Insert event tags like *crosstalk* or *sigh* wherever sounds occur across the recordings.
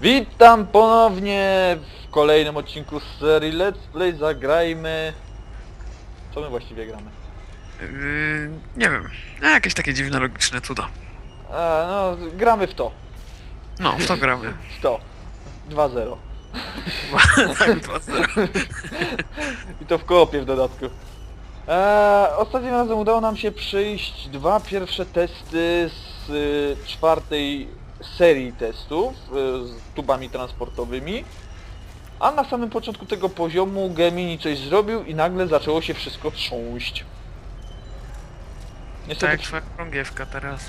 Witam ponownie w kolejnym odcinku z serii Let's Play Zagrajmy... Co my właściwie gramy? Yy, nie wiem. A, jakieś takie dziwne, logiczne cuda. A, no, gramy w to. No, w to gramy. *laughs* W to. 2-0. *laughs* Tak, dwa zero. *laughs* I to w koopie w dodatku. Eee, ostatnim razem udało nam się przyjść dwa pierwsze testy z y, czwartej serii testów y, z tubami transportowymi. A na samym początku tego poziomu Gemini coś zrobił i nagle zaczęło się wszystko trząść. Niestety, Tak, twoja krągiewka teraz.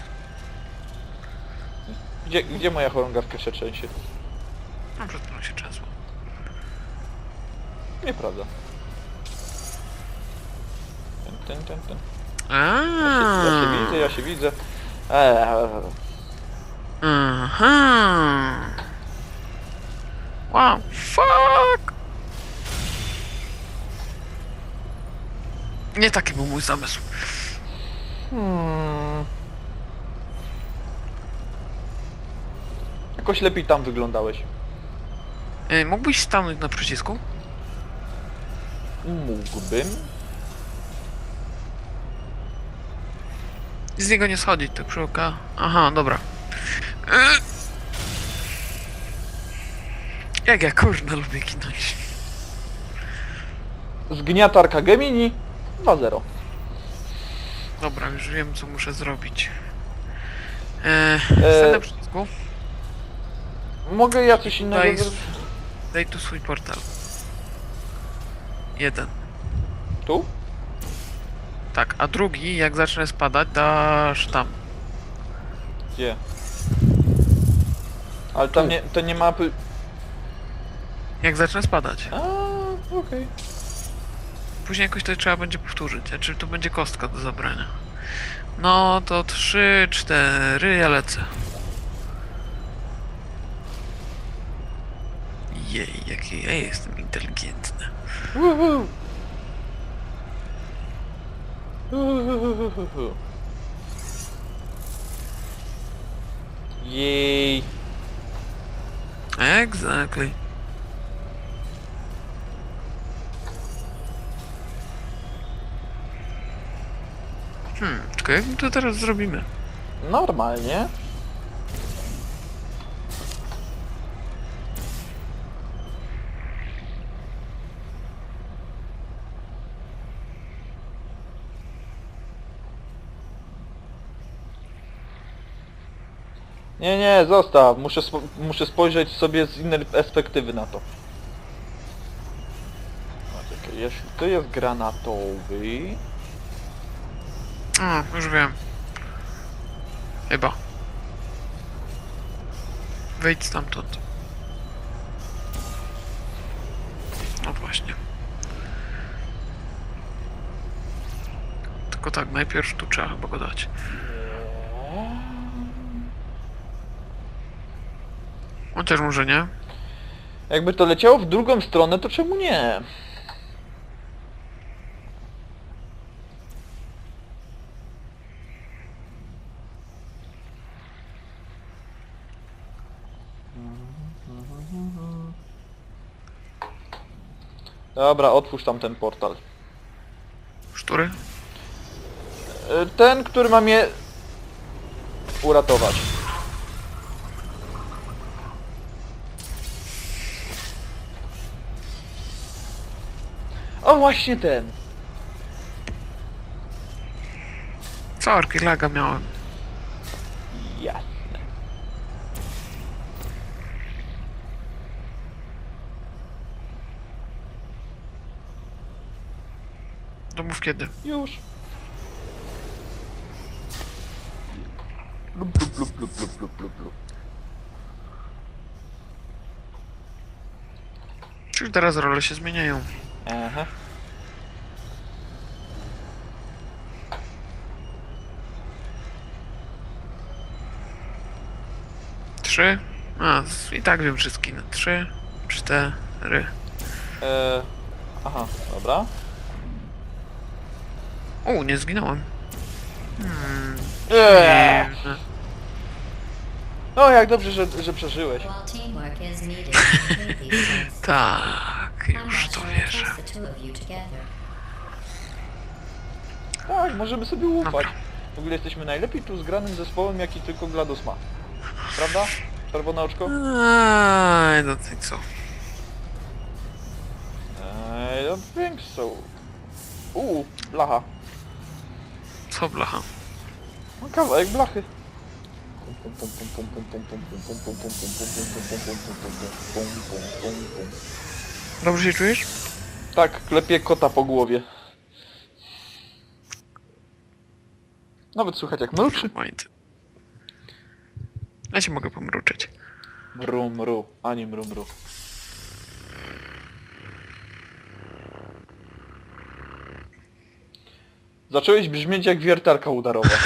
gdzie, gdzie moja chorągawka się trzęsie? No, przed chwilą się trzęsło. Nieprawda. Ten, ten, ten, ten. A. Ja się widzę, ja się widzę. Eee, Aha. Wow, fuck! Nie taki był mój zamysł. Hmm. Jakoś lepiej tam wyglądałeś. Yy, mógłbyś stanąć na przycisku? Mógłbym. I z niego nie schodzić, tak przy oka. Aha, dobra. Jak ja kurna lubię ginąć. Zgniatarka Gemini 2-0. Dobra, już wiem co muszę zrobić. Eee, na przycisku. Mogę ja coś innego Daj, zrobić? daj tu swój portal. Jeden. Tu? Tak, a drugi, jak zacznę spadać, dasz tam. Gdzie? Ale tam Tu. nie, to nie mapy... Jak zacznę spadać. A, okej. Później jakoś to trzeba będzie powtórzyć. A czy to będzie kostka do zabrania? No to trzy, cztery, ja lecę. Jej, jaki ja jestem inteligentny. Uhuhuhuhu. Jej. Exactly. Hmm, tylko jak my to teraz zrobimy? Normalnie. Nie, nie, zostaw. Muszę, spo muszę spojrzeć sobie z innej perspektywy na to. A, czekaj, jeśli to jest granatowy... A, już wiem. Chyba. Wejdź stamtąd. No właśnie. Tylko tak, najpierw tu trzeba chyba go dać. Chociaż może nie. Jakby to leciało w drugą stronę, to czemu nie? Dobra, otwórz tam ten portal. Sztury? Y, Ten, który ma mnie uratować. O, właśnie ten. Co, laga miałem. Jasne. To mów kiedy. Już. Lup, lup, lup, lup, lup, lup, lup, lup. Czyli teraz role się zmieniają. Aha. Trzy. A, z- i tak wiem wszystkie. No, Trzy, cztery. E, aha, dobra. U, nie zginąłem. Hmm. Eee. dziwne. O, jak dobrze, że, że przeżyłeś. While teamwork is needed to complete these *laughs* tests, Tak, I'm już not to sure wierzę. trust two of you together. Tak, możemy sobie ufać. Dobra. W ogóle jesteśmy najlepiej tu zgranym zespołem, jaki tylko GLaDOS ma. Prawda? Czerwone oczko? I don't think so. I don't think so. Uuu, blacha. Co blacha? No, Kawałek blachy. Dobrze się czujesz? Tak, klepie kota po głowie. Nawet słychać jak mruczy. Mind. Ja się mogę pomruczyć. Mru, mru, ani mru, mru. Zacząłeś brzmieć jak wiertarka udarowa. *laughs*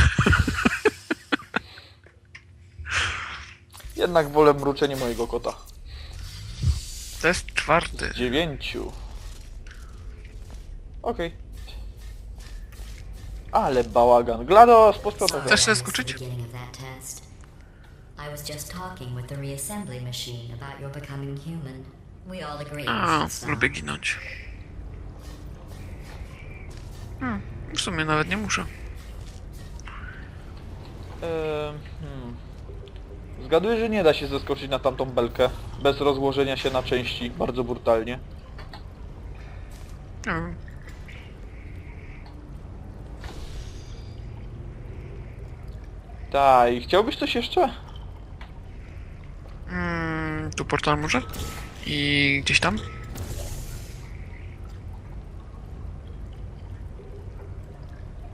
Jednak wolę mruczenie mojego kota. Test czwarty. Dziewięciu. Okej. Ale bałagan. GLaDOS, Sorry Chcesz I się missed the skoczyć? beginning of that test. I was just talking with the reassembly machine about your becoming human. We all agree A, it's lubię ginąć. Hmm, w sumie nawet nie muszę. Ehm, hmm. Zgaduję, że nie da się zeskoczyć na tamtą belkę bez rozłożenia się na części bardzo brutalnie. Nie wiem. Tak, i chciałbyś coś jeszcze? Mm, tu portal może? I gdzieś tam?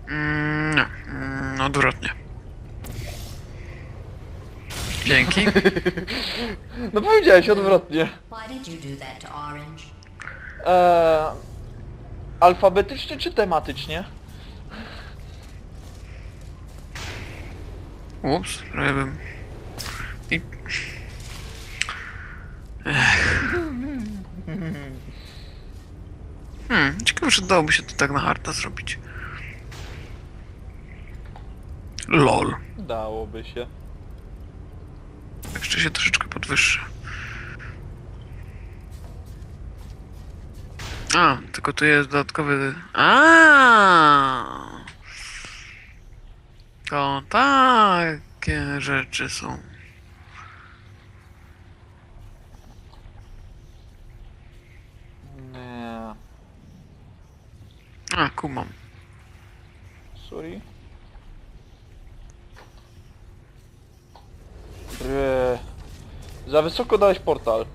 Mm, nie, mm, odwrotnie. Dzięki. *laughs* No powiedziałeś odwrotnie. Eee, alfabetycznie czy tematycznie? Ups, prawie bym... I... Ech. Hmm, ciekawe, czy dałoby się to tak na harta zrobić. LOL. Dałoby się. Jeszcze się troszeczkę podwyższy. A, tylko tu jest dodatkowy... A. To takie rzeczy są. Nie. A, kumam. Sorry. Bre. Za wysoko dałeś portal.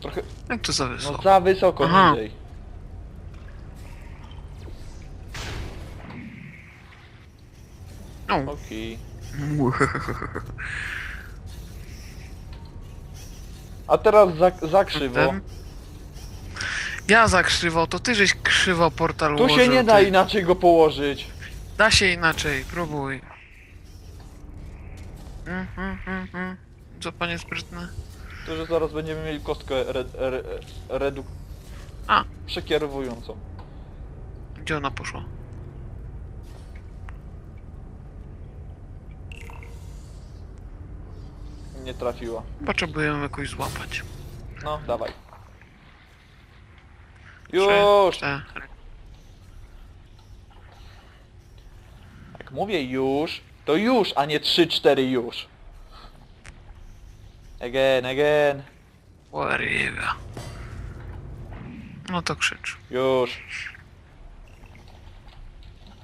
Trochę... Jak to za No wysoko? za wysoko Aha. niżej. Okej. A teraz za, za krzywo. Ten. Ja zakrzywał, to ty żeś krzywo portal Tu się ułożył, nie da ty. inaczej go położyć. Da się inaczej, próbuj. Mm, mm. Co panie sprytne? To, że zaraz będziemy mieli kostkę re, re, redu... A. Przekierowującą. Gdzie ona poszła? Nie trzeba ją jakoś złapać. No, dawaj. Już! cztery. Jak mówię już, to już, a nie 3-4 już. Again, again. Whatever. No to krzycz. Już.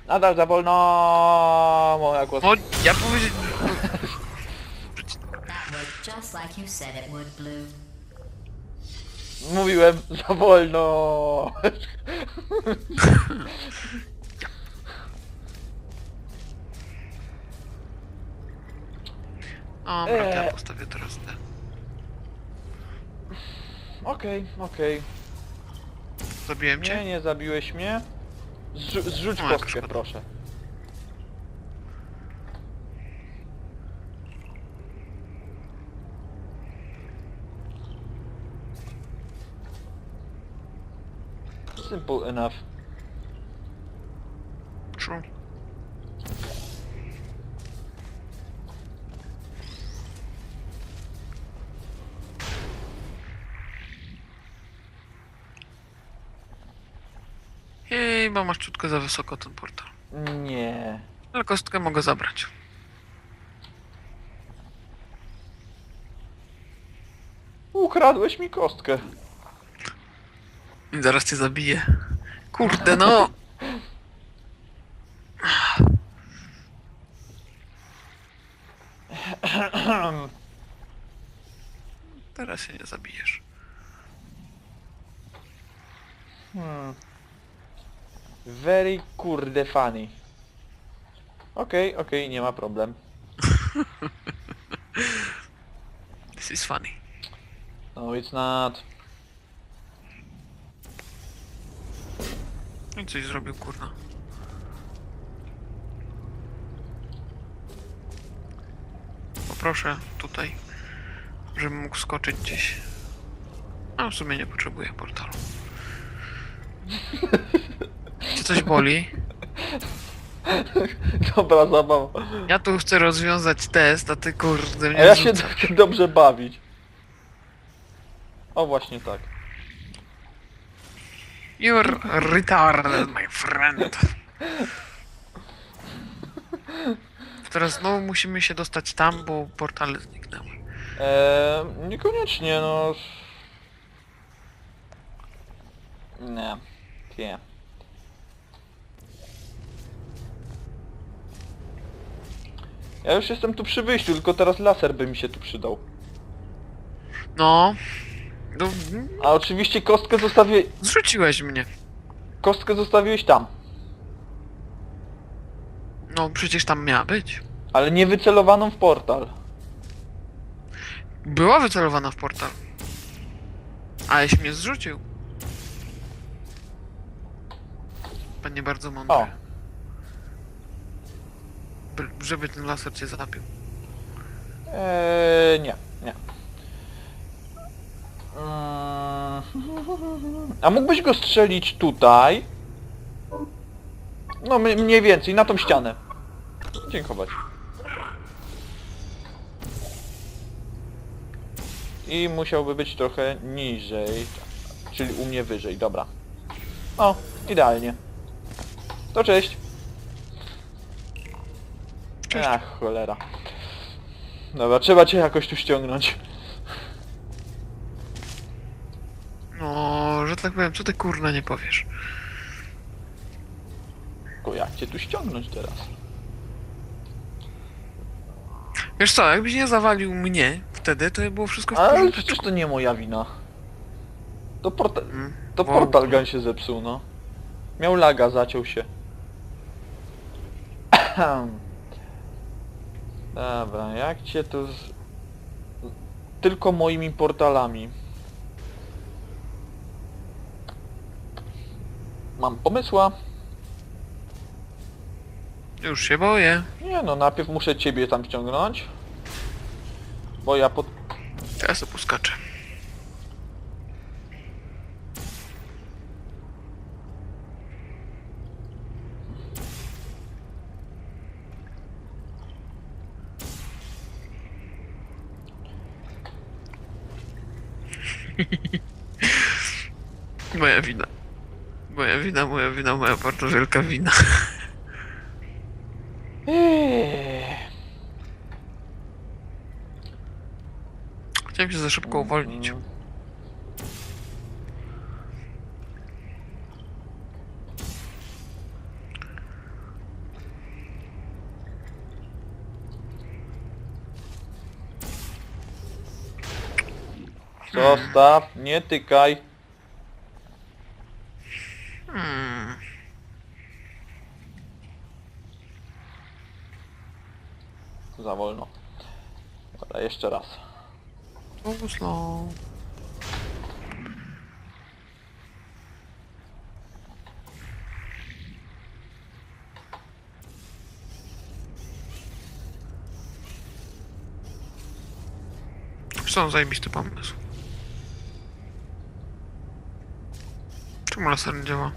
Nadal za wolno, moja głos. No, ja powiedzieć... *laughs* Just like you said it would, Blue. Mówiłem, *laughs* za wolno. *laughs* O, brat, ja Eee. postawię teraz te. Okej, okej. Zabiłem Nie, cię? nie zabiłeś mnie. Zrzu zrzuć O, jak kostkę, szkoda. proszę. simple enough. True. Jej, bo masz ciutkę za wysoko ten portal. Nie. Ale kostkę mogę zabrać. Ukradłeś mi kostkę. Zaraz cię zabiję. Kurde, no! Teraz się nie zabijesz. Hmm. Very kurde funny. Okej, okej, nie ma problem. *laughs* This is funny. No it's not. I coś zrobił, kurna. Poproszę tutaj, żebym mógł skoczyć gdzieś. A w sumie nie potrzebuję portalu. Cię coś boli? *laughs* Dobra zabawa. Ja tu chcę rozwiązać test, a ty kurde A mnie ja się dobrze bawić. O właśnie tak. You're retarded, my friend. Teraz znowu musimy się dostać tam, bo portale zniknęły. Eee, niekoniecznie no. Nie. Nie. Ja już jestem tu przy wyjściu, tylko teraz laser by mi się tu przydał. No. No A oczywiście kostkę zostawiłeś... zrzuciłeś mnie. Kostkę zostawiłeś tam. No przecież tam miała być. Ale nie wycelowaną w portal. Była wycelowana w portal. Aleś mnie zrzucił. Pan nie bardzo mądry. O. By- Żeby ten laser cię zabił. Eee, nie, nie. Mm. A mógłbyś go strzelić tutaj? No mniej więcej, na tą ścianę. Dziękować. I musiałby być trochę niżej. Czyli u mnie wyżej, dobra. O, idealnie. To. Cześć. Ach, cholera. Dobra, trzeba cię jakoś tu ściągnąć. No, że tak powiem, co ty kurna nie powiesz? Tylko jak cię tu ściągnąć teraz? Wiesz co, jakbyś nie zawalił mnie wtedy, to by było wszystko w Ale porządku. przecież to nie moja wina. To, porta Mm, to bo- portal gun się zepsuł, no. Miał laga, zaciął się. *clears throat* Dobra, jak cię tu... Z... Tylko moimi portalami. Mam pomysła. Już się boję. Nie no, najpierw muszę ciebie tam ściągnąć. Bo ja pod... Teraz to poskaczę. *laughs* Moja wina. Wina, moja wina, moja bardzo wielka wina. Eee. Chciałem się za szybko uwolnić. Zostaw, nie tykaj. Hmm. Za wolno. Dobra, jeszcze raz. Slow, slow. Są zajebisty pomysł. Czemu laser nie działa?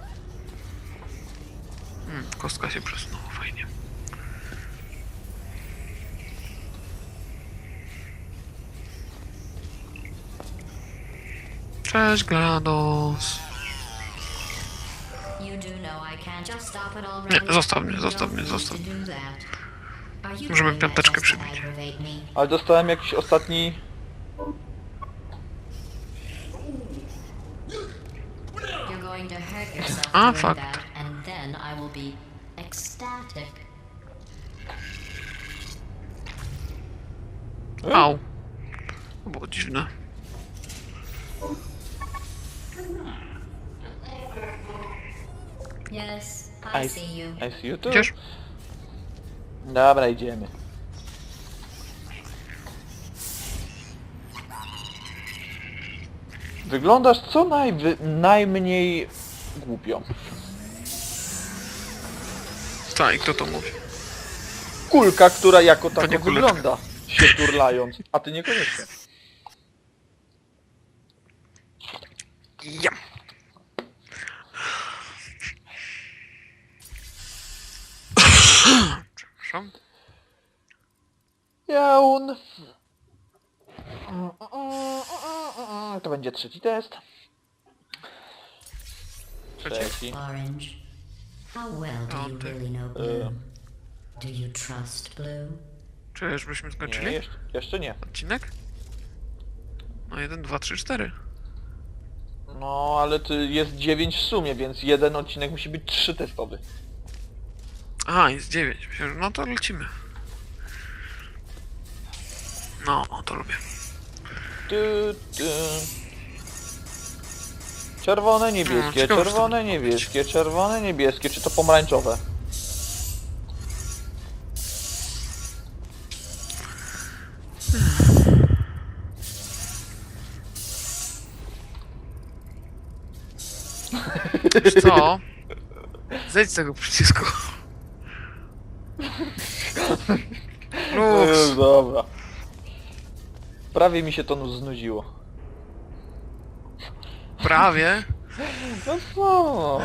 Hmm, kostka się przesunęła, Cześć, Glados. Nie, zostaw mnie, zostaw mnie, zostaw mnie. Możemy piąteczkę przybić. Ale dostałem jakiś ostatni... A, fakt. Au. To było dziwne. Yes, I, I, see you. I see you too. Idziesz? Dobra, idziemy. Wyglądasz co najwy, najmniej głupio. Tak, kto to mówi? Kulka, która jako tako nie kuleczka. wygląda, się turlając, a ty niekoniecznie. Ja. Przepraszam. Jaun. To będzie trzeci test. Trzeci. Orange, how well do you Piąty. really know Blue? Do you trust Blue? Czy już byśmy Nie, skończyli jeszcze, jeszcze nie. odcinek? No jeden, dwa, trzy, cztery. No, ale ty jest 9 w sumie, więc jeden odcinek musi być 3 testowy. Aha, jest dziewięć. Myślę, że- No to lecimy. No, to lubię. Tu, tu. Czerwone, No, niebieskie, ciekawe, co to czerwone, niebieskie, czerwone, niebieskie, czy to pomarańczowe? Wiesz co? Zejdź z tego przycisku. No, Uff, dobra. Prawie mi się to nu- znudziło. prawie. No co?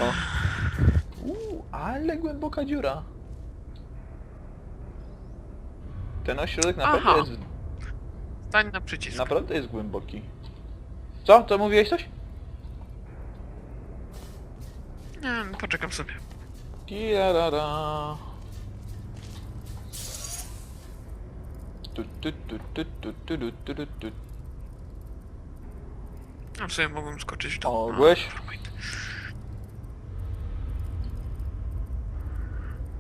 Uuu, ale głęboka dziura. Ten ośrodek naprawdę Aha. jest, Stań na przycisk. naprawdę jest głęboki. Co? To mówiłeś coś? Nie, no, poczekam sobie. Tirarara. Tu, tu, tu, tu, tu, tu, tu, tu, tu, tu. A w sobie mogłem skoczyć to. Mogłeś?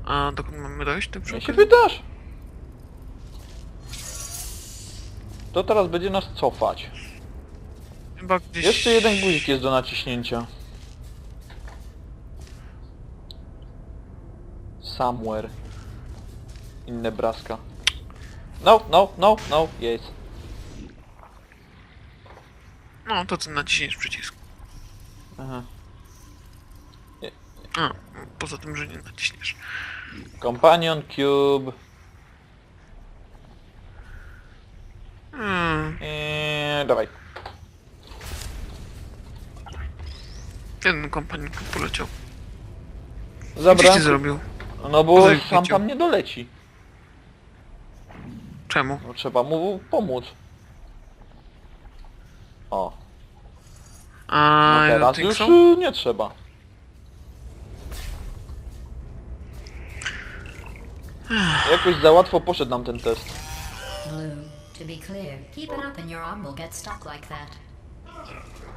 A dokąd mamy dojść? Tym Nie się przykład? wydasz. To teraz będzie nas cofać. Chyba gdzieś... Jeszcze jeden guzik jest do naciśnięcia. Somewhere. In Nebraska. No, no, no, no, jest. No, to co naciśniesz przycisk. Aha. A, poza tym, że nie naciśniesz. Companion Cube. Hmm, Eee, dawaj. jeden kompanionka poleciał. Gdzieś ty zrobił? No bo Poza- sam tam nie doleci. Czemu? No, trzeba mu pomóc. O, A, no don't teraz już so. y, nie trzeba. Jakoś za łatwo poszedł nam ten test. Blue, to be clear, keep it up and your arm will get stuck like that.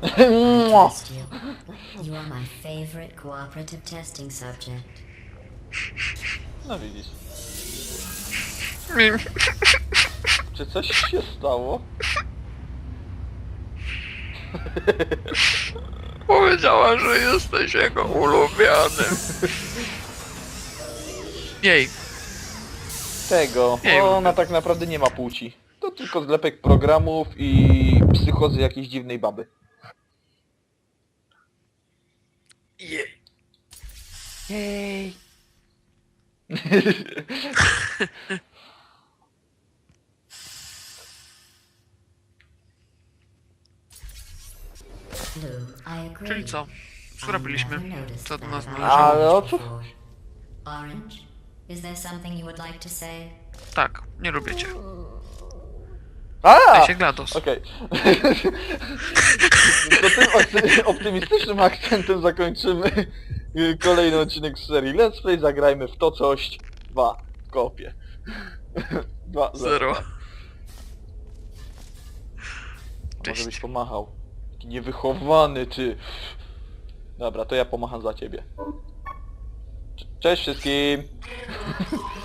*laughs* Mua. Trust you. You are my favorite cooperative testing subject. No widzisz. Czy coś się stało? Powiedziała, że jesteś jego ulubionym. Jej, Tego. Nie wiem. Ona tak naprawdę nie ma płci. To tylko zlepek programów i psychozy jakiejś dziwnej baby. jej. Jej. Czyli co? Co robiliśmy? Co do nas Ale należało? Ale o co? Orange, is there something you would like to say? Tak, nie lubię cię. A! Daj się GLaDOS. Okej. *laughs* to tym opty- optymistycznym akcentem zakończymy Y, Kolejny odcinek z serii Let's Play, zagrajmy w to coś. Dwa, kopie. *laughs* Dwa, Zero. Może Cześć. byś pomachał. Taki niewychowany ty. Dobra, to ja pomacham za ciebie. Cze- Cześć wszystkim. *laughs*